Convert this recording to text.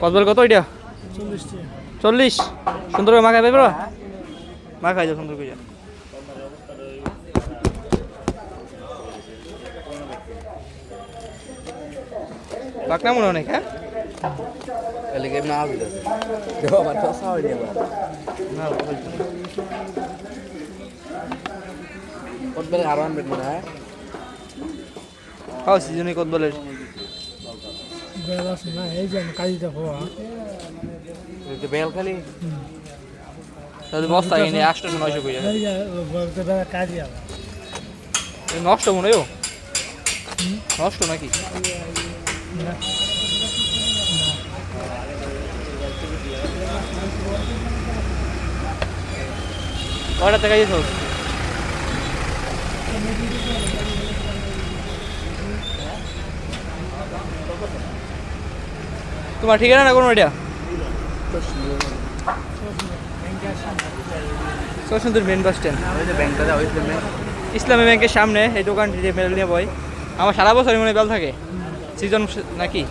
কত বল কত এটা? চল্লিশ। সুন্দর করে মাখাই পাইব মাখাই যাও সুন্দর করে। পাকনা মনে অনেক হ্যাঁ? এলিগে না দিতে দেখো আমার তো সাও দিয়ে বা না বলছি না। কতবে আরও আনবে মনে হয়? খাও সিজনে কত বলের বেল আছে না এই যে কাজিটা হওয়া এই যে বেল খালি? তাহলে বস্তা কিনে আটশো নয়শো করে এই যে বলতে পারে কাজি আবার নষ্ট মনে হয়? নষ্ট নাকি? টাকা দিয়েছ? তোমার ঠিকানা না কোনো এটা? সুন্দর মেন বাস স্ট্যান্ড ইসলামী ব্যাংকের সামনে এই দোকানটি যে মেল নিয়ে বই আমার সারা বছর মনে বেল থাকে। সিজন নাকি?